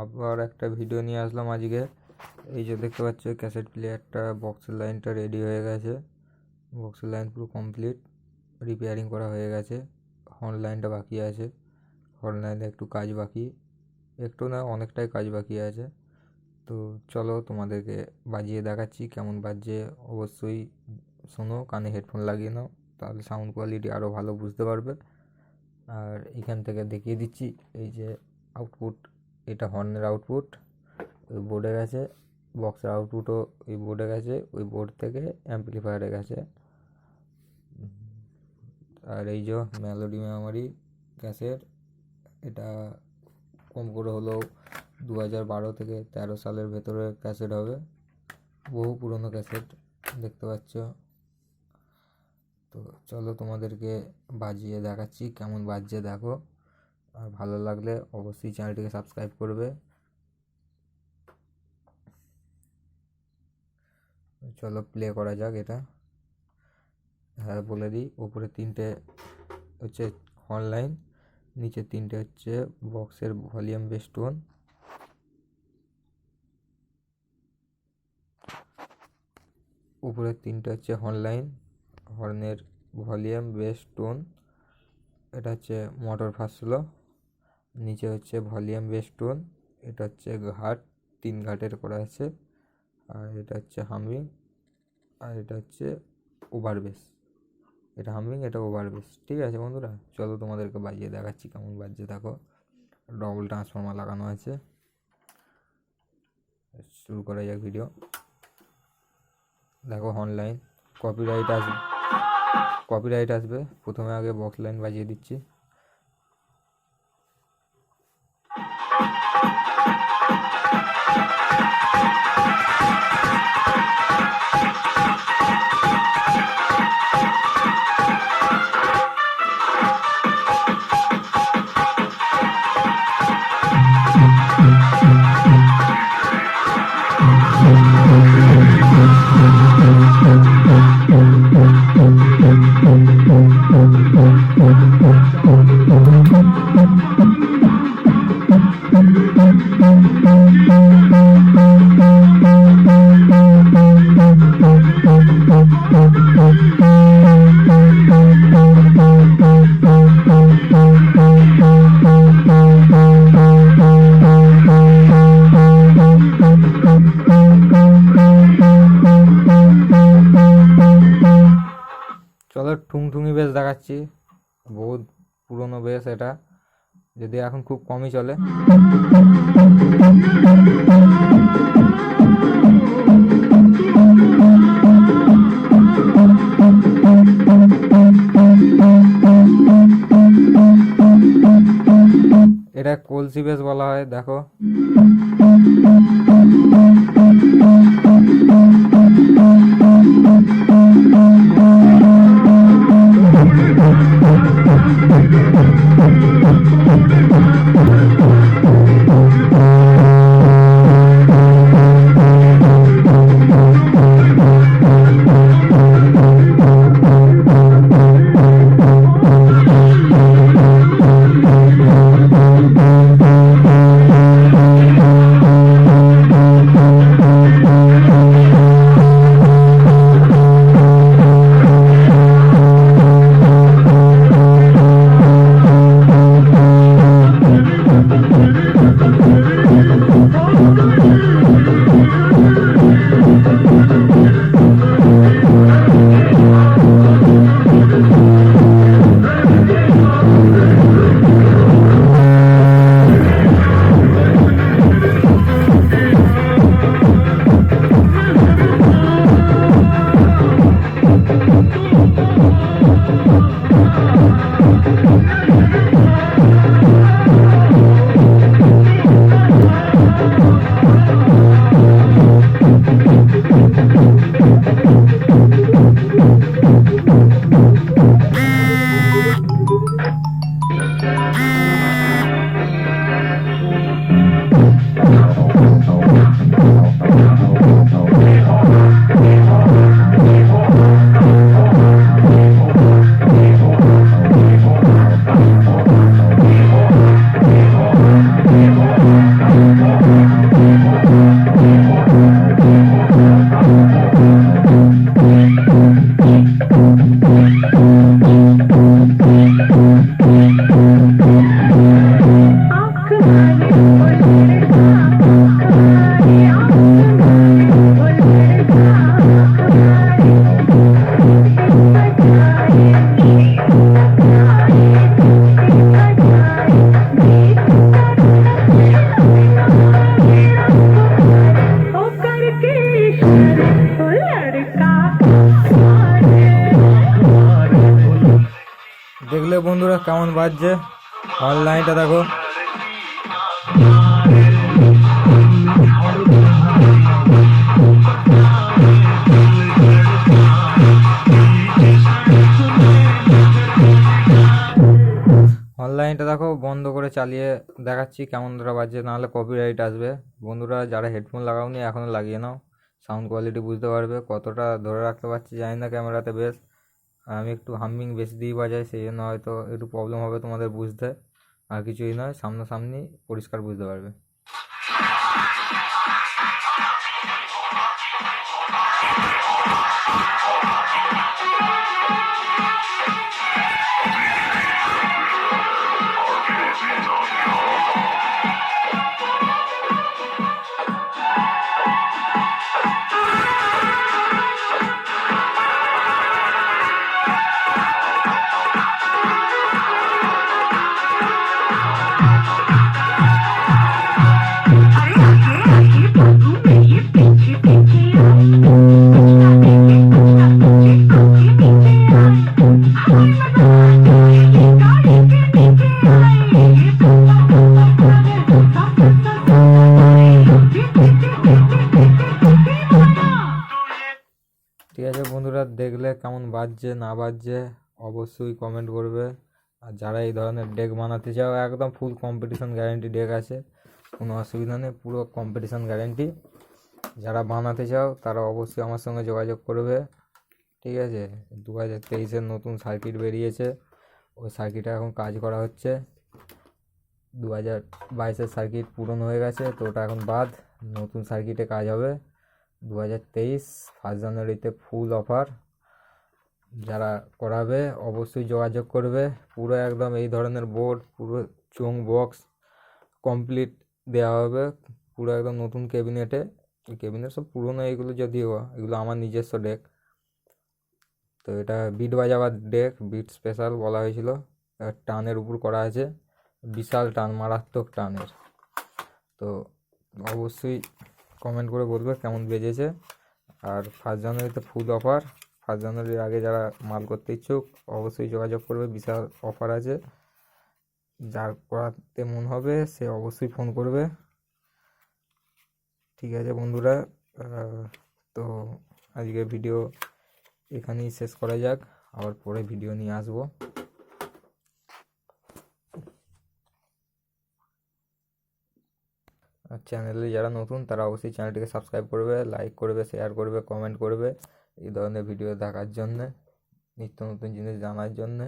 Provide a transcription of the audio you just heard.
আবার একটা ভিডিও নিয়ে আসলাম আজকে। এই যে দেখতে পাচ্ছ ক্যাসেট প্লেয়ারটা বক্সের লাইনটা রেডি হয়ে গেছে। বক্সের লাইন পুরো কমপ্লিট রিপেয়ারিং করা হয়ে গেছে। হর্ন লাইনটা বাকি আছে। হর্ন লাইনে একটু কাজ বাকি। একটু না, অনেকটাই কাজ বাকি আছে। তো চলো তোমাদেরকে বাজিয়ে দেখাচ্ছি, কেমন বাজছে। অবশ্যই শোনো, কানে হেডফোন লাগিয়ে নাও, তাহলে সাউন্ড কোয়ালিটি আরও ভালো বুঝতে পারবে। আর এখান থেকে দেখিয়ে দিচ্ছি, এই যে আউটপুট এটা হর্নের আউটপুট ওই বোর্ডে গেছে বক্সের আউটপুটও ওই বোর্ডে গেছে, ওই বোর্ড থেকে অ্যাম্পলিফায়ারে গেছে। আর এই যে মেলোডি মেমোরি গ্যাসের, এটা কম করে হলেও দু হাজার বারো থেকে তেরো সালের ভেতরে ক্যাসেট হবে। বহু পুরনো ক্যাসেট দেখতে পাচ্ছ। তো চলো তোমাদেরকে বাজিয়ে দেখাচ্ছি, কেমন বাজছে দেখো। আর ভালো লাগলে অবশ্যই চ্যানেলটিকে সাবস্ক্রাইব করবে। চলো প্লে করা যাক এটা। হ্যাঁ বলে দিই, উপরে তিনটে হচ্ছে অনলাইন নিচে তিনটে হচ্ছে বক্সের ভলিউম বেস টোন উপরে তিনটে হচ্ছে হর্নলাইন হর্নের ভলিউম বেস টোন এটা হচ্ছে মোটর ফার্স্ট স্লো নিচে হচ্ছে ভলিউম বেস টোন এটা হচ্ছে ঘাট, তিন ঘাটের করা আছে, আর এটা হচ্ছে হামিং, আর এটা হচ্ছে ওভার বেস। এটা হামিং, এটা ওভার বেস, ঠিক আছে বন্ধুরা? চলো তোমাদেরকে বাজিয়ে দেখাচ্ছি কেমন বাজছে, দেখো। ডবল ট্রান্সফর্মার লাগানো আছে। শুরু করা যাক ভিডিও দেখো অনলাইন কপিরাইট আসবে। কপিরাইট আসবে। প্রথমে আগে বক্স লাইন বাজিয়ে দিচ্ছি। দেখাচ্ছি বহুত পুরনো বেশ এটা। যদি এখন খুব কমই চলে। এটা কলসি বেশ বলা হয়, দেখো। Mm-hmm. কেমন বাজছে? অনলাইনটা দেখো। অনলাইনটা দেখো, বন্ধ করে চালিয়ে দেখাচ্ছি কেমন ধরা বাজছে, নাহলে কপিরাইট আসবে। বন্ধুরা, যারা হেডফোন লাগাওনি, এখনও লাগিয়ে নাও। সাউন্ড কোয়ালিটি বুঝতে পারবে, কতটা ধরে রাখতে পারছি জানি না ক্যামেরাতে বেশ। আমি একটু হামিং বেশি দিয়ে বাজাই সেই জন্য হয়তো একটু প্রবলেম হবে তোমাদের বুঝতে। আর কিছুই নয়, সামনাসামনি পরিষ্কার বুঝতে পারবে। ঠিক আছে বন্ধুরা, দেখলে কেমন বাজছে, না বাজছে, অবশ্যই কমেন্ট করবে। আর যারা এই ধরনের ডেক বানাতে চাও, একদম ফুল কম্পিটিশন গ্যারেন্টি ডেক আছে। কোনো অসুবিধা নেই, পুরো কম্পিটিশন গ্যারেন্টি যারা বানাতে চাও, তারা অবশ্যই আমার সঙ্গে যোগাযোগ করবে। ঠিক আছে? দু হাজার তেইশের নতুন সার্কিট বেরিয়েছে। ওই সার্কিটে এখন কাজ করা হচ্ছে। দু হাজার বাইশের সার্কিট পূরণ হয়ে গেছে, তো ওটা এখন বাদ। নতুন সার্কিটে কাজ হবে। দু হাজার তেইশ ফার্স্ট জানুয়ারিতে ফুল অফার যারা করাবে, অবশ্যই যোগাযোগ করবে। পুরো একদম এই ধরনের বোর্ড পুরো চোং বক্স কমপ্লিট দেওয়া হবে। পুরো একদম নতুন ক্যাবিনেটে ক্যাবিনেট সব পুরনো এগুলো যদিও, এগুলো আমার নিজস্ব ডেক তো এটা বিট বাজাবার ডেক বিট স্পেশাল বলা হয়েছিল। টানের উপর করা আছে, বিশাল টান, মারাত্মক টানের। তো অবশ্যই কমেন্ট করে বলবে কেমন বেজেছে। আর ফার্স্ট জানুয়ারিতে ফুল অফার ফার্স্ট জানুয়ারির আগে যারা মাল করতে ইচ্ছুক, অবশ্যই যোগাযোগ করবে, বিশাল অফার আছে। যার করাতে মন হবে, সে অবশ্যই ফোন করবে। ঠিক আছে বন্ধুরা তো আজকে ভিডিও এখানেই শেষ করা যাক, আবার পরে ভিডিও নিয়ে আসব। চ্যানেলে যারা নতুন, তারা অবশ্যই চ্যানেলটিকে সাবস্ক্রাইব করবে লাইক করবে শেয়ার করবে কমেন্ট করবে, এই ধরনের ভিডিও দেখার জন্যে, নিত্য নতুন জিনিস জানার জন্যে।